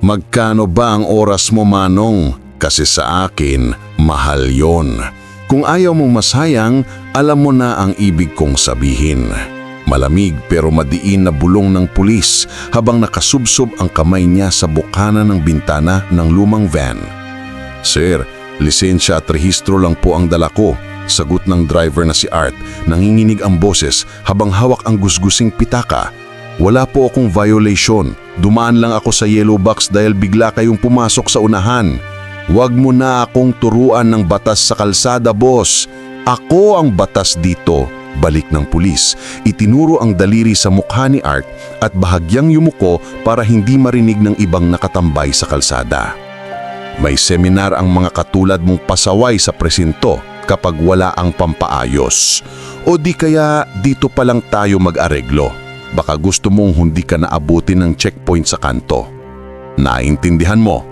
Magkano ba ang oras mo, Manong? Kasi sa akin, mahal yon. Kung ayaw mong masayang, alam mo na ang ibig kong sabihin. Malamig pero madiin na bulong ng pulis habang nakasubsob ang kamay niya sa bukana ng bintana ng lumang van. Sir, lisensya at rehistro lang po ang dala ko. Sagot ng driver na si Art, nanginginig ang boses habang hawak ang gusgusing pitaka. Wala po akong violation. Dumaan lang ako sa yellow box dahil bigla kayong pumasok sa unahan. Huwag mo na akong turuan ng batas sa kalsada, boss. Ako ang batas dito. Balik ng pulis. Itinuro ang daliri sa mukha ni Art at bahagyang yumuko para hindi marinig ng ibang nakatambay sa kalsada. May seminar ang mga katulad mong pasaway sa presinto kapag wala ang pampaayos. O di kaya dito pa lang tayo mag-areglo. Baka gusto mong hindi ka naabutin ng checkpoint sa kanto. Naintindihan mo?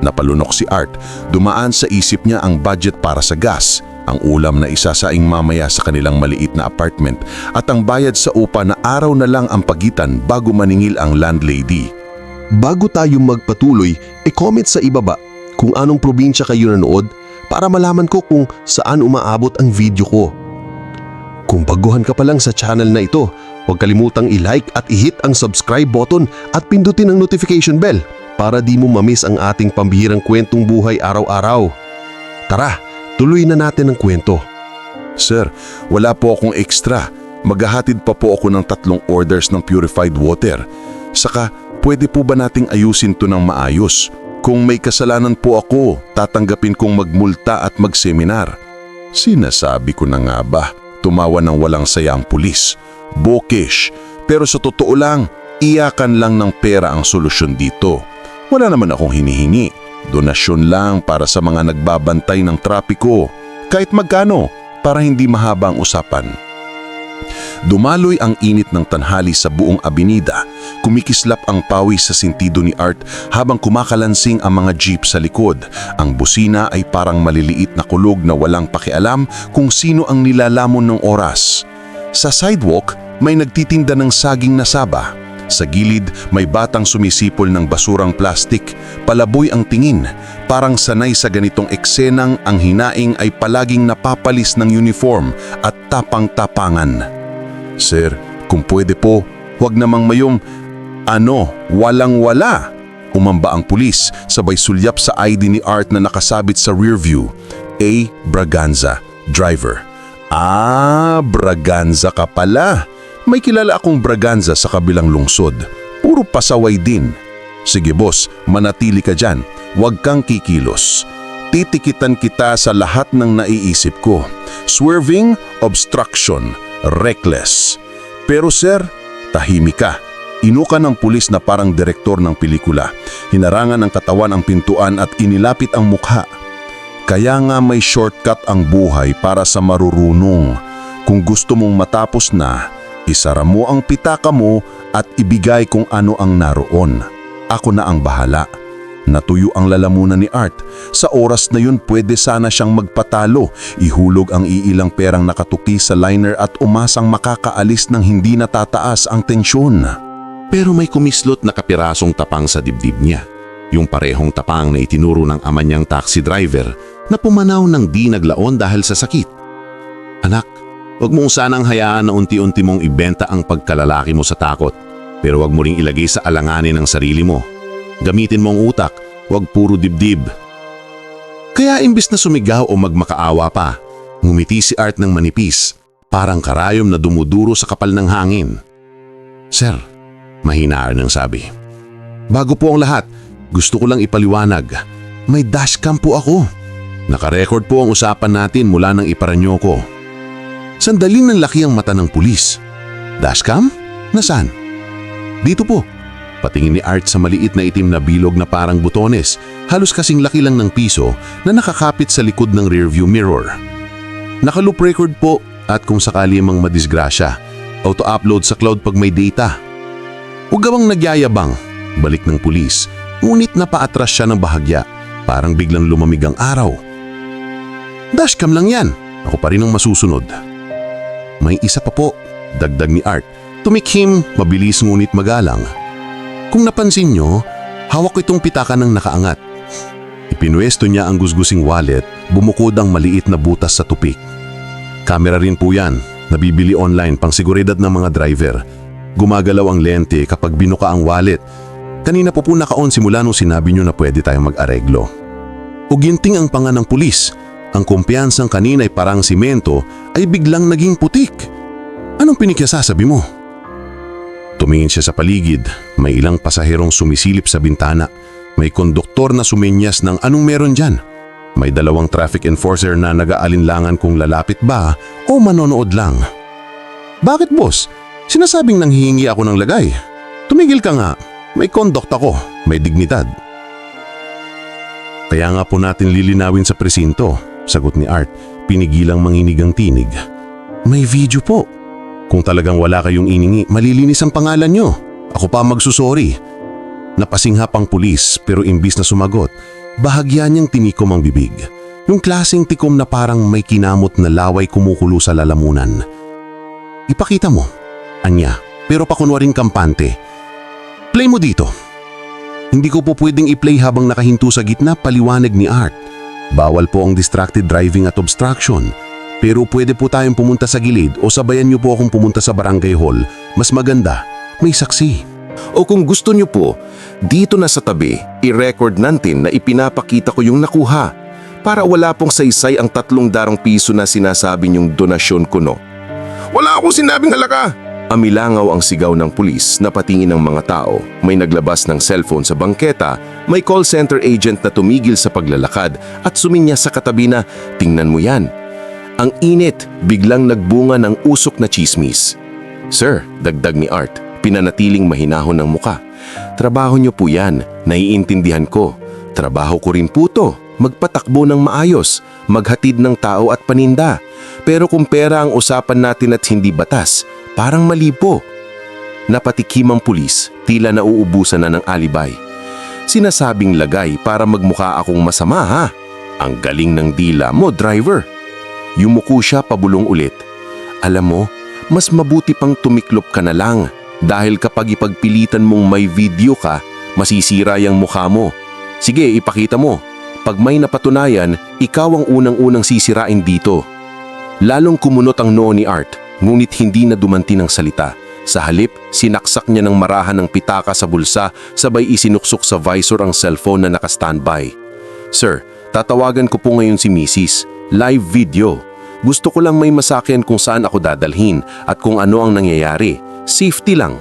Napalunok si Art. Dumaan sa isip niya ang budget para sa gas, ang ulam na isasaing mamaya sa kanilang maliit na apartment at ang bayad sa upa na araw na lang ang pagitan bago maningil ang landlady. Bago tayo magpatuloy, e-comment sa ibaba kung anong probinsya kayo nanood para malaman ko kung saan umaabot ang video ko. Kung baguhan ka pa lang sa channel na ito, huwag kalimutang i-like at i-hit ang subscribe button at pindutin ang notification bell para di mo mamiss ang ating pambihirang kwentong buhay araw-araw. Tara, tuloy na natin ang kwento. Sir, wala po akong extra. Maghahatid pa po ako ng tatlong orders ng purified water. Saka, pwede po ba nating ayusin to ng maayos? Kung may kasalanan po ako, tatanggapin kong magmulta at magseminar. Sinasabi ko na nga ba, tumawa ng walang saya ang pulis. Bookish, pero sa totoo lang, iyakan lang ng pera ang solusyon dito. Wala naman akong hinihingi. Donasyon lang para sa mga nagbabantay ng trapiko. Kahit magkano, para hindi mahaba ang usapan. Dumaloy ang init ng tanhali sa buong abinida. Kumikislap ang pawis sa sintido ni Art habang kumakalansing ang mga jeep sa likod. Ang busina ay parang maliliit na kulog na walang pakialam kung sino ang nilalamon ng oras. Sa sidewalk, may nagtitinda ng saging na saba. Sa gilid, may batang sumisipol ng basurang plastik. Palaboy ang tingin. Parang sanay sa ganitong eksenang ang hinaing ay palaging napapalis ng uniform at tapang-tapangan. Sir, kung pwede po, huwag namang mayong, ano, walang-wala. Umamba ang pulis, sabay sulyap sa ID ni Art na nakasabit sa rear view. A. Braganza, driver. Ah, Braganza ka pala. May kilala akong Braganza sa kabilang lungsod. Puro pasaway din. Sige boss, manatili ka dyan. Huwag kang kikilos. Titikitan kita sa lahat ng naiisip ko. Swerving, obstruction, reckless. Pero sir, tahimik ka. Inuka ng pulis na parang direktor ng pelikula. Hinarangan ng katawan ang pintuan at inilapit ang mukha. Kaya nga may shortcut ang buhay para sa marurunong. Kung gusto mong matapos na, isara mo ang pitaka mo at ibigay kung ano ang naroon. Ako na ang bahala. Natuyo ang lalamunan ni Art. Sa oras na yun pwede sana siyang magpatalo, ihulog ang iilang perang nakatuki sa liner at umasang makakaalis ng hindi natataas ang tensyon. Pero may kumislot na kapirasong tapang sa dibdib niya. Yung parehong tapang na itinuro ng ama niyang taxi driver na pumanaw ng di naglaon dahil sa sakit. Anak, huwag mong sanang hayaan na unti-unti mong ibenta ang pagkalalaki mo sa takot. Pero huwag mo ring ilagay sa alanganin ng sarili mo. Gamitin mo ang utak, huwag puro dibdib. Kaya imbis na sumigaw o magmakaawa pa, ngumiti si Art ng manipis, parang karayom na dumuduro sa kapal ng hangin. Sir, Mahina nang sabi. Bago po ang lahat, gusto ko lang ipaliwanag. May dashcam po ako. Nakarecord po ang usapan natin mula nang iparanyo ko. Sandali ng laki ang mata ng pulis. Dashcam? Nasaan? Dito po. Patingin ni Art sa maliit na itim na bilog na parang butones, halos kasing laki lang ng piso na nakakapit sa likod ng rearview mirror. Nakaloop record po at kung sakali mang madisgrasya, auto-upload sa cloud pag may data. Huwag gawang nagyayabang, balik ng pulis, ngunit napaatras siya ng bahagya, parang biglang lumamig ang araw. Dashcam lang yan, ako pa rin ang masusunod. May isa pa po, dagdag ni Art, tumikhim, mabilis ngunit magalang. Kung napansin nyo, Hawak ko itong pitaka ng nakaangat. Ipinwesto niya ang gusgusing wallet, bumukod ang maliit na butas sa tupik. Kamera rin po yan, nabibili online pang seguridad ng mga driver. Gumagalaw ang lente kapag binuka ang wallet. Kanina po po naka-on simula nung sinabi niyo na pwede tayong mag-areglo. Uginting ang panga ng pulis. Ang kumpiyansang kanina ay parang simento ay biglang naging putik. Anong pinikyasasabi mo? Tumingin siya sa paligid. May ilang pasaherong sumisilip sa bintana. May konduktor na suminyas ng anong meron dyan. May dalawang traffic enforcer na nag-aalinlangan kung lalapit ba o manonood lang. Bakit boss? Sinasabing nanghihingi ako ng lagay. Tumigil ka nga. May conduct ako. May dignidad. Kaya nga po natin lilinawin sa presinto, sagot ni Art, pinigilang manginig ang tinig. May video po. Kung talagang wala kayong iningi, malilinis ang pangalan nyo. Ako pa magsusori. Napasinghap ang pulis pero imbis na sumagot, bahagya niyang tinikom ang bibig. Yung klaseng tikom na parang may kinamot na laway kumukulo sa lalamunan. Ipakita mo, anya, pero pakunwaring kampante. Play mo dito. Hindi ko po pwedeng i-play habang nakahinto sa gitna paliwanag ni Art. Bawal po ang distracted driving at obstruction. Pero pwede po tayong pumunta sa gilid o sabayan niyo po akong pumunta sa barangay hall. Mas maganda, may saksi. O kung gusto nyo po, dito na sa tabi, i-record natin na ipinapakita ko yung nakuha para wala pong saysay ang tatlong darong piso na sinasabi niyong donasyon ko no. Wala akong sinabing halaka! Amilangaw ang sigaw ng pulis na patingin ng mga tao. May naglabas ng cellphone sa bangketa, may call center agent na tumigil sa paglalakad at suminya sa katabi na, tingnan mo yan. Ang init, biglang nagbunga ng usok na chismis. Sir, dagdag ni Art, pinanatiling mahinahon ng muka. Trabaho niyo po yan, naiintindihan ko. Trabaho ko rin po to, magpatakbo ng maayos, maghatid ng tao at paninda. Pero kung pera ang usapan natin at hindi batas, parang mali po. Napatikim ang pulis, tila nauubusan na ng alibay. Sinasabing lagay para magmukha akong masama ha. Ang galing ng dila mo, driver. Yumuko siya pabulong ulit. Alam mo, mas mabuti pang tumiklop ka na lang dahil kapag ipagpilitan mong may video ka, masisira yung mukha mo. Sige, ipakita mo. Pag may napatunayan, ikaw ang unang-unang sisirain dito. Lalong kumunot ang noo ni Art, ngunit hindi na dumanti ng salita. Sa halip, sinaksak niya ng marahan ng pitaka sa bulsa sabay isinuksok sa visor ang cellphone na naka-standby. Sir, tatawagan ko po ngayon si Mrs. Live video. Gusto ko lang may masakyan kung saan ako dadalhin at kung ano ang nangyayari. Safety lang.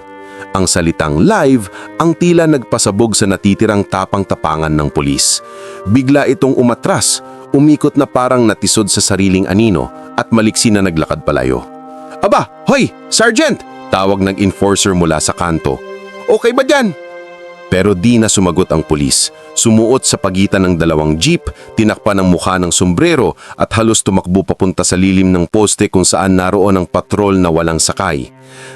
Ang salitang live ang tila nagpasabog sa natitirang tapang-tapangan ng pulis. Bigla itong umatras, umikot na parang natisod sa sariling anino at maliksi na naglakad palayo. Aba, hoy, Sergeant! Tawag ng enforcer mula sa kanto. Okay ba dyan? Pero di na sumagot ang pulis. Sumuot sa pagitan ng dalawang jeep, tinakpan ang mukha ng sombrero at halos tumakbo papunta sa lilim ng poste kung saan naroon ang patrol na walang sakay.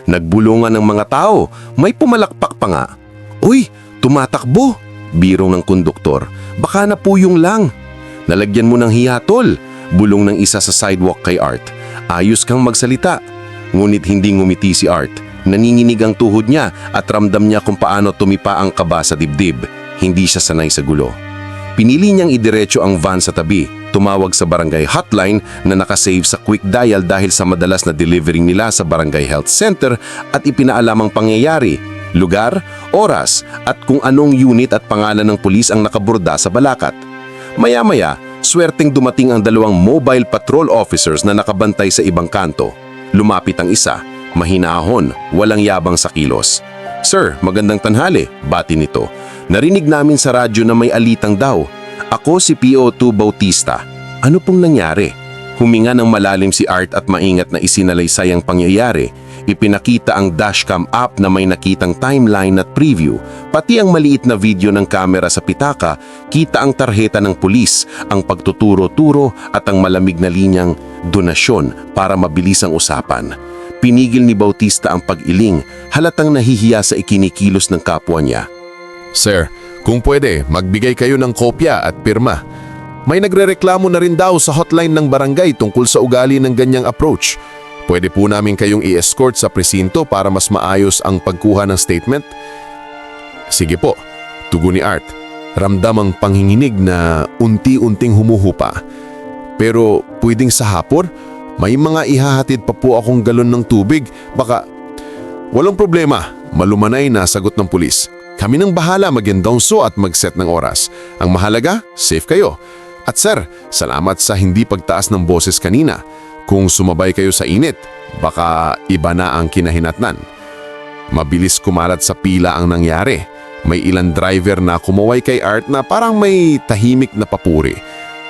Nagbulungan ng mga tao, may pumalakpak pa nga. Uy, tumatakbo! Biro ng konduktor. Baka na puyong lang. Nalagyan mo ng hiyatol. Bulong ng isa sa sidewalk kay Art. Ayos kang magsalita. Ngunit hindi ngumiti si Art. Nanginginig ang tuhod niya at ramdam niya kung paano tumipa ang kaba sa dibdib. Hindi siya sanay sa gulo. Pinili niyang idiretso ang van sa tabi. Tumawag sa barangay hotline na nakasave sa quick dial dahil sa madalas na delivery nila sa barangay health center at ipinaalam ang pangyayari, lugar, oras at kung anong unit at pangalan ng pulis ang nakaborda sa balakat. Maya-maya, swerteng dumating ang dalawang mobile patrol officers na nakabantay sa ibang kanto. Lumapit ang isa, mahinahon, walang yabang sa kilos. Sir, magandang tanhali, bati nito. Narinig namin sa radyo na may alitang daw. Ako si PO2 Bautista. Ano pong nangyari? Huminga ng malalim si Art at maingat na isinalaysay ang pangyayari. Ipinakita ang dashcam app na may nakitang timeline at preview. Pati ang maliit na video ng kamera sa pitaka, kita ang tarheta ng pulis, ang pagtuturo-turo at ang malamig na linyang donasyon para mabilis ang usapan. Pinigil ni Bautista ang pag-iling, halatang nahihiya sa ikinikilos ng kapwa niya. Sir, kung pwede, magbigay kayo ng kopya at pirma. May nagrereklamo na rin daw sa hotline ng barangay tungkol sa ugali ng ganyang approach. Pwede po namin kayong i-escort sa presinto para mas maayos ang pagkuha ng statement? Sige po, Tugon ni Art. Ramdam ang panghinginig na unti-unting humuhupa. Pero pwedeng sa hapon, may mga ihahatid pa po akong galon ng tubig. Baka... Walang problema, malumanay na sagot ng pulis. Kami nang bahala mag-endonso at mag-set ng oras. Ang mahalaga, safe kayo. At sir, salamat sa hindi pagtaas ng boses kanina. Kung sumabay kayo sa init, baka iba na ang kinahinatnan. Mabilis kumalat sa pila ang nangyari. May ilang driver na kumaway kay Art na parang may tahimik na papuri.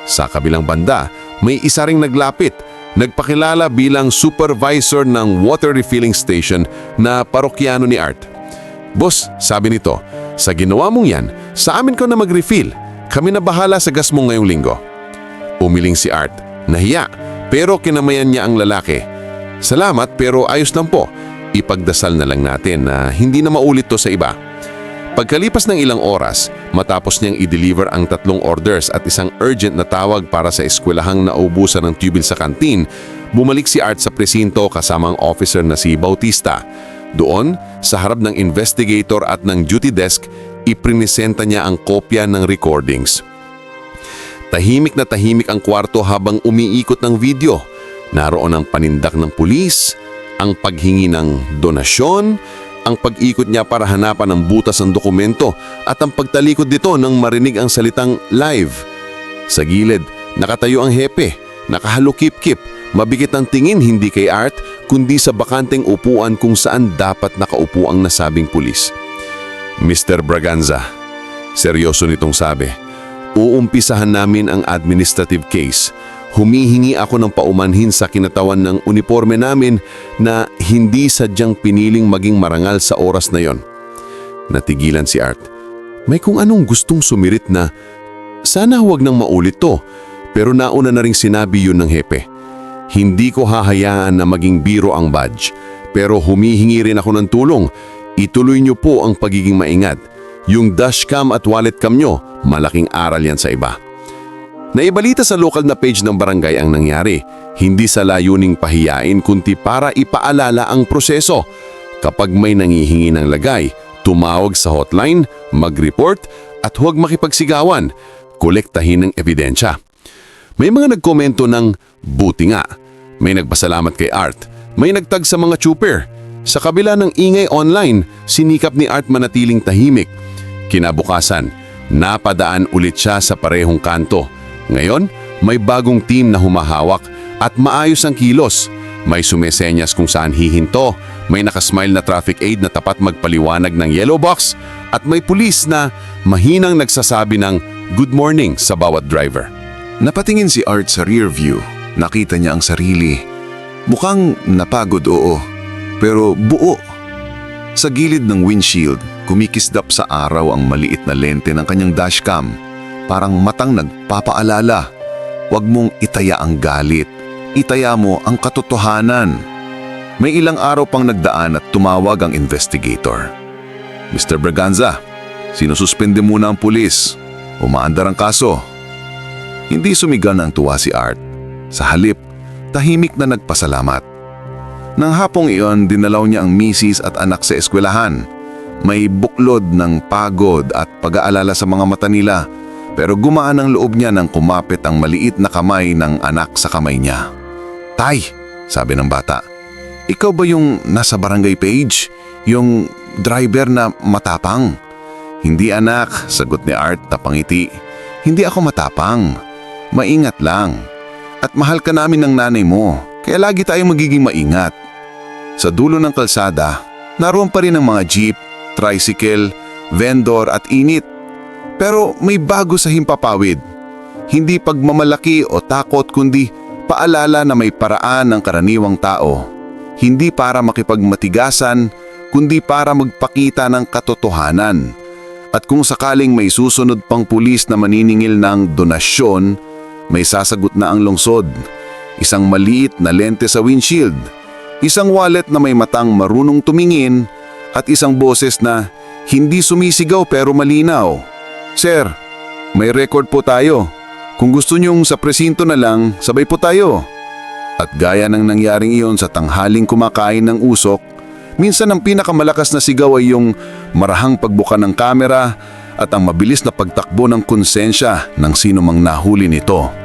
Sa kabilang banda, may isa ring naglapit, nagpakilala bilang supervisor ng water refilling station na parokyano ni Art. Boss, sabi nito, sa ginawa mong yan, sa amin ko na mag-refill. Kami na bahala sa gas mo ngayong linggo. Umiling si Art. Nahiya, pero kinamayan niya ang lalaki. Salamat pero ayos lang po. Ipagdasal na lang natin na hindi na maulit to sa iba. Pagkalipas ng ilang oras, matapos niyang i-deliver ang tatlong orders at isang urgent na tawag para sa eskwelahang naubusan ng tubil sa kantin, bumalik si Art sa presinto kasama ang officer na si Bautista. Doon, sa harap ng investigator at ng duty desk, iprinisenta niya ang kopya ng recordings. Tahimik na tahimik ang kwarto habang umiikot ng video. Naroon ang panindak ng pulis, ang paghingi ng donasyon, ang pag-ikot niya para hanapan ng butas ng dokumento at ang pagtalikod dito nang marinig ang salitang live. Sa gilid, nakatayo ang hepe, nakahalukip-kip, mabikit ang tingin hindi kay Art kundi sa bakanteng upuan kung saan dapat nakaupo ang nasabing pulis. Mr. Braganza, seryoso nitong sabi, uumpisahan namin ang administrative case. Humihingi ako ng paumanhin sa kinatawan ng uniforme namin na hindi sadyang piniling maging marangal sa oras na yon. Natigilan si Art. May kung anong gustong sumirit na, sana huwag nang maulit to, pero nauna na ring sinabi yun ng hepe. Hindi ko hahayaan na maging biro ang badge, pero humihingi rin ako ng tulong. Ituloy niyo po ang pagiging maingat. Yung dashcam at wallet cam nyo, malaking aral yan sa iba. Naibalita sa local na page ng barangay ang nangyari, hindi sa layuning pahiyain kundi para ipaalala ang proseso. Kapag may nangihingi ng lagay, tumawag sa hotline, mag-report at huwag makipagsigawan, kolektahin ng ebidensya. May mga nagkomento ng buti nga. May nagpasalamat kay Art. May nagtag sa mga chuper. Sa kabila ng ingay online, sinikap ni Art manatiling tahimik. Kinabukasan, napadaan ulit siya sa parehong kanto. Ngayon, may bagong team na humahawak at maayos ang kilos. May sumesenyas kung saan hihinto, may nakasmile na traffic aid na tapat magpaliwanag ng yellow box, at may pulis na mahinang nagsasabi ng good morning sa bawat driver. Napatingin si Art sa rear view. Nakita niya ang sarili. Mukhang napagod oo, pero buo. Sa gilid ng windshield, kumikisdap sa araw ang maliit na lente ng kanyang dashcam. Parang matang nagpapaalala. Huwag mong itaya ang galit. Itaya mo ang katotohanan. May ilang araw pang nagdaan at tumawag ang investigator. Mr. Braganza, sinususpende muna ang pulis. Umaandar ang kaso. Hindi sumigal ng tuwa si Art. Sa halip, tahimik na nagpasalamat. Nang hapong iyon, dinalaw niya ang misis at anak sa eskwelahan. May buklod ng pagod at pag-aalala sa mga mata nila, pero gumaan ang loob niya nang kumapit ang maliit na kamay ng anak sa kamay niya. Tay, sabi ng bata, ikaw ba yung nasa barangay page? Yung driver na matapang? Hindi anak, sagot ni Art na pangiti. Hindi ako matapang. Maingat lang. At mahal ka namin ng nanay mo, kaya lagi tayong magiging maingat. Sa dulo ng kalsada, naroon pa rin ang mga jeep, tricycle, vendor at init. Pero may bago sa himpapawid. Hindi pagmamalaki o takot kundi paalala na may paraan ng karaniwang tao. Hindi para makipagmatigasan, kundi para magpakita ng katotohanan. At kung sakaling may susunod pang pulis na maniningil ng donasyon, may sasagot na ang lungsod. Isang maliit na lente sa windshield, isang wallet na may matang marunong tumingin, at isang boses na hindi sumisigaw pero malinaw. Sir, may record po tayo. Kung gusto niyong sa presinto na lang, sabay po tayo. At gaya ng nangyaring iyon sa tanghaling kumakain ng usok, minsan ang pinakamalakas na sigaw ay yung marahang pagbuka ng kamera at ang mabilis na pagtakbo ng konsensya ng sino mang nahuli nito.